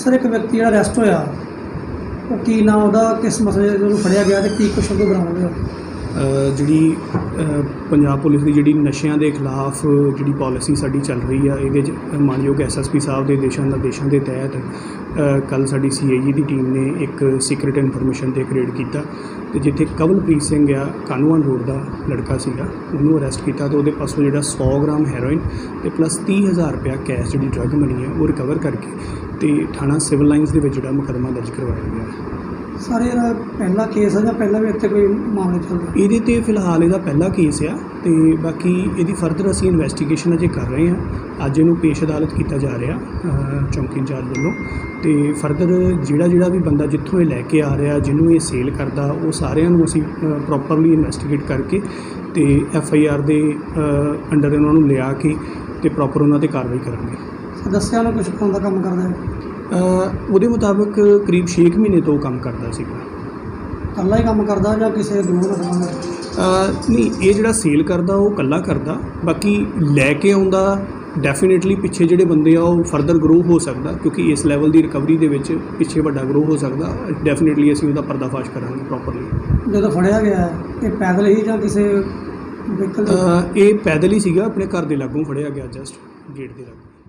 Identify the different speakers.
Speaker 1: Sir ਇੱਕ ਵਿਅਕਤੀ ਜਿਹੜਾ ਅਰੈਸਟ ਹੋਇਆ, ਉਹ ਕੀ ਨਾਮ ਉਹਦਾ, ਕਿਸ ਮਸਲੇ 'ਚ ਉਹਨੂੰ ਫੜਿਆ ਗਿਆ ਤੇ ਕੀ ਕੁਛ ਉਹਦੇ ਬਰਾਮਦ ਹੋਇਆ
Speaker 2: ਜਿਹੜੀ ਪੰਜਾਬ ਪੁਲਿਸ ਦੀ ਜਿਹੜੀ ਨਸ਼ਿਆਂ ਦੇ ਖਿਲਾਫ ਜਿਹੜੀ ਪੋਲਿਸੀ ਸਾਡੀ ਚੱਲ ਰਹੀ ਆ, ਇਹਦੇ 'ਚ ਮਾਨਯੋਗ ਐਸਐਸਪੀ ਸਾਹਿਬ ਦੇ ਦਿਸ਼ਾ ਨਿਰਦੇਸ਼ਾਂ ਦੇ ਤਹਿਤ ਕੱਲ ਸਾਡੀ ਸੀਆਈਏ ਦੀ ਟੀਮ ਨੇ ਇੱਕ ਸੀਕ੍ਰੀਟ ਇਨਫੋਰਮੇਸ਼ਨ ਤੇ ਰੇਡ ਕੀਤਾ ਤੇ ਜਿੱਥੇ ਕਵਲਪ੍ਰੀਤ ਸਿੰਘ ਆ, ਕਾਨੂੰਨ ਰੋਡ ਦਾ ਲੜਕਾ ਸੀਗਾ, ਉਹਨੂੰ ਅਰੈਸਟ ਕੀਤਾ ਤੇ ਉਹਦੇ ਪਾਸੋਂ ਜਿਹੜਾ 100 ਗ੍ਰਾਮ ਹੈਰੋਇਨ ਤੇ ਪਲੱਸ 30000 ਰੁਪਇਆ ਕੈਸ਼ ਜਿਹੜੀ ਡਰੱਗ ਮਨੀ ਹੈ ਉਹ ਰਿਕਵਰ ਕਰਕੇ ਤੇ ਥਾਣਾ ਸਿਵਲ ਲਾਈਨਸ ਦੇ ਵਿੱਚ ਜਿਹੜਾ ਮੁਕੱਦਮਾ ਦਰਜ ਕਰਵਾਇਆ ਗਿਆ।
Speaker 1: ਸਰ ਇਹਦਾ ਪਹਿਲਾ ਕੇਸ ਹੈ ਜਾਂ ਪਹਿਲਾਂ ਵੀ ਇੱਥੇ ਕੋਈ ਮਾਮਲੇ ਚੱਲਦੇ
Speaker 2: ਇਹਦੇ ਤੇ ਫਿਲਹਾਲ ਇਹਦਾ ਪਹਿਲਾ ਕੇਸ ਆ ਤੇ ਬਾਕੀ ਇਹਦੀ ਫਰਦਰ ਅਸੀਂ ਇਨਵੈਸਟੀਗੇਸ਼ਨ ਅਜੇ ਕਰ ਰਹੇ ਹਾਂ। ਅੱਜ ਇਹਨੂੰ ਪੇਸ਼ ਅਦਾਲਤ ਕੀਤਾ ਜਾ ਰਿਹਾ ਚੌਂਕੀ ਇੰਚਾਰਜ ਵੱਲੋਂ। ਤੇ ਫਰਦਰ ਜਿਹੜਾ ਜਿਹੜਾ ਵੀ ਬੰਦਾ ਜਿੱਥੋਂ ਇਹ ਲੈ ਕੇ ਆ ਰਿਹਾ ਜਿਹਨੂੰ ਇਹ ਸੇਲ ਕਰਦਾ ਉਹ ਸਾਰਿਆਂ ਨੂੰ ਅਸੀਂ ਪ੍ਰੋਪਰਲੀ ਇਨਵੈਸਟੀਗੇਟ ਕਰਕੇ ਤੇ ਐਫ ਆਈ ਆਰ ਦੇ ਅੰਡਰ ਉਹਨਾਂ ਨੂੰ ਲਿਆ ਕੇ ਤੇ ਪ੍ਰੋਪਰ ਉਹਨਾਂ ਤੇ ਕਾਰਵਾਈ ਕਰਾਂਗੇ।
Speaker 1: ਦੱਸਿਆ ਉਹਨੂੰ ਕੁਛ ਪਾਉਣ ਦਾ ਕੰਮ ਕਰਦਾ ਹੈ?
Speaker 2: ਉਹਦੇ ਮੁਤਾਬਕ ਕਰੀਬ 6 ਮਹੀਨੇ ਤੋਂ ਕੰਮ ਕਰਦਾ ਸੀਗਾ
Speaker 1: ਇਕੱਲਾ ਹੀ ਕੰਮ ਕਰਦਾ ਜਾਂ ਕਿਸੇ ਗਰੋਹ ਨਾਲ
Speaker 2: ਅ, ਨਹੀਂ ਇਹ ਜਿਹੜਾ ਸੇਲ ਕਰਦਾ ਉਹ ਕੱਲਾ ਕਰਦਾ। ਬਾਕੀ ਲੈ ਕੇ ਆਉਂਦਾ ਡੈਫੀਨਿਟਲੀ ਪਿੱਛੇ ਜਿਹੜੇ ਬੰਦੇ ਆ ਉਹ ਫਰਦਰ ਗਰੋ ਹੋ ਸਕਦਾ ਕਿਉਂਕਿ ਇਸ ਲੈਵਲ ਦੀ ਰਿਕਵਰੀ ਦੇ ਵਿੱਚ ਪਿੱਛੇ ਵੱਡਾ ਗਰੋ ਹੋ ਸਕਦਾ। ਡੈਫੀਨਿਟਲੀ ਅਸੀਂ ਉਹਦਾ ਪਰਦਾਫਾਸ਼ ਕਰਾਂਗੇ ਪ੍ਰੋਪਰਲੀ
Speaker 1: ਜਦੋਂ ਫੜਿਆ ਗਿਆ ਇਹ ਪੈਦਲ ਹੀ ਜਾਂ ਕਿਸੇ ਵਹੀਕਲ
Speaker 2: ਇਹ ਪੈਦਲ ਹੀ ਸੀਗਾ ਆਪਣੇ ਘਰ ਦੇ ਲਾਗੋਂ ਫੜਿਆ ਗਿਆ ਜਸਟ ਗੇਟ ਦੇ ਲਾਗੋਂ।